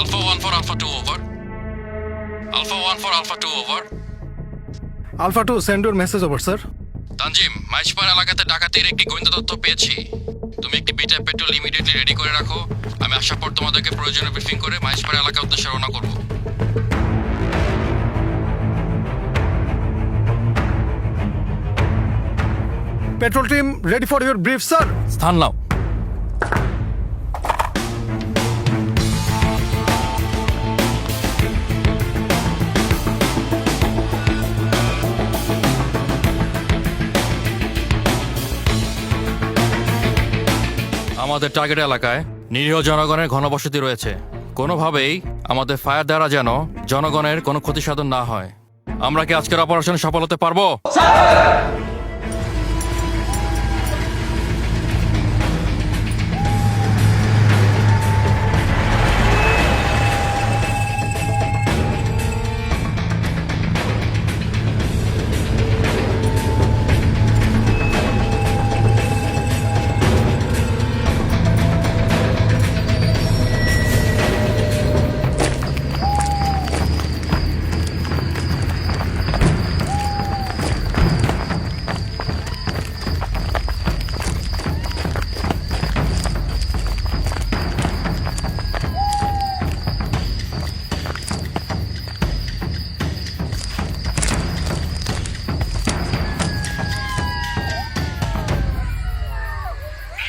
Alpha one for alpha two over alpha one for alpha two over alpha two send your message over sir Tanzim Maijpar এলাকাতে ডাকাতির একটি গোয়েন্দা তথ্য পেয়েছি। তুমি একটি বিটা পেট্রোল ইমিডিয়েটলি রেডি করে রাখো। আমি আসার পর তোমাদেরকে প্রয়োজনীয় ব্রিফিং করে মাইজপাড় এলাকার উদ্দেশ্যে রওনা করব। Patrol team ready for your brief sir স্থান নাও। আমাদের টার্গেট এলাকায় নিরীহ জনগণের ঘনবসতি রয়েছে। কোনোভাবেই আমাদের ফায়ার দ্বারা যেন জনগণের কোনো ক্ষতিসাধন না হয়। আমরা কি আজকের অপারেশন সফল হতে পারব?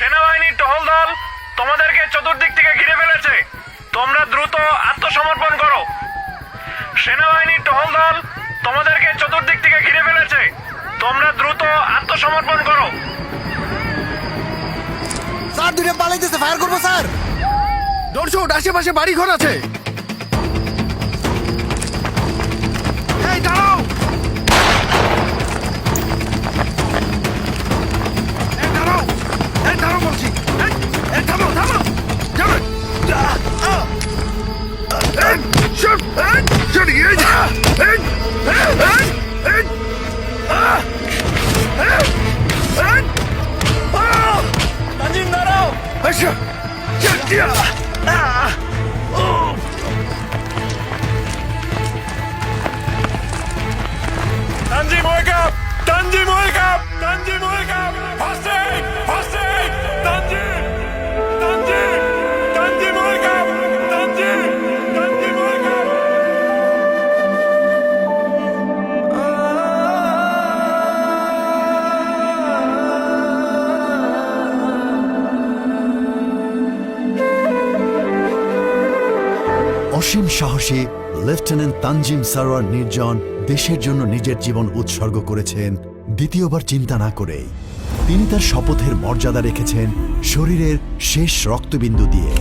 সেনাবাহিনীর টহল দল তোমাদেরকে চতুর্দিক থেকে ঘিরে ফেলেছে। তোমরা দ্রুত আত্মসমর্পণ করো। সেনাবাহিনীর টহল দল তোমাদেরকে চতুর্দিক থেকে ঘিরে ফেলেছে। তোমরা দ্রুত আত্মসমর্পণ করো। স্যার দুটো পালাইতেছে ফায়ার করব স্যার। দর্শক আশেপাশে বাড়ি ঘর আছে। 这哎，这里，哎，哎，哎，哎，啊，哎，哎，啊，赶紧拿刀！还是，这这，啊。অসীম সাহসী লেফটেন্যান্ট তানজিম সারোয়ার নির্জন দেশের জন্য নিজের জীবন উৎসর্গ করেছেন, দ্বিতীয়বার চিন্তা না করেই। তিনি তার শপথের মর্যাদা রেখেছেন শরীরের শেষ রক্তবিন্দু দিয়ে।